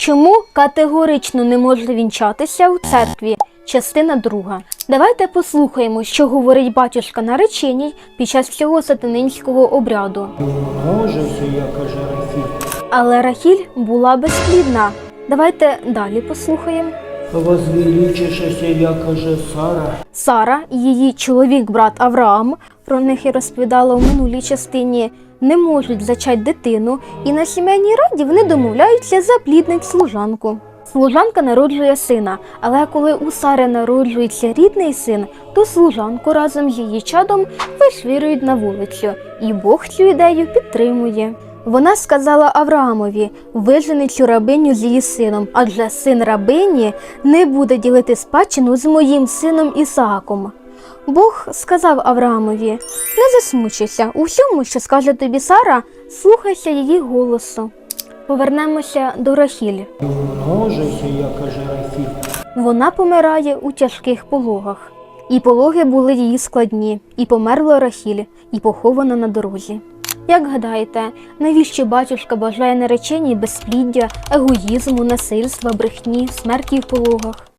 Чому категорично не можна вінчатися у церкві? Частина друга. Давайте послухаємо, що говорить батюшка нареченій під час цього сатанинського обряду. Множиться, я каже Рафіль. Але Рахіль була безплідна. Давайте далі послухаємо. Возвеличишася, я каже Сара. Сара її чоловік, брат Авраам, про них і розповідала у минулій частині, не можуть зачати дитину, і на сімейній раді вони домовляються запліднить служанку. Служанка народжує сина, але коли у Сари народжується рідний син, то служанку разом з її чадом вишвірують на вулицю, і Бог цю ідею підтримує. Вона сказала Авраамові: вижени цю рабиню з її сином, адже син рабині не буде ділити спадщину з моїм сином Ісааком. Бог сказав Авраамові: не засмучуйся, у всьому, що скаже тобі Сара, слухайся її голосу. Повернемося до Рафіль. Вона помирає у тяжких пологах. І пологи були її складні, і померла Рахіль, і похована на дорозі. Як гадаєте, навіщо батюшка бажає нареченій безпліддя, егоїзму, насильства, брехні, смерті в пологах?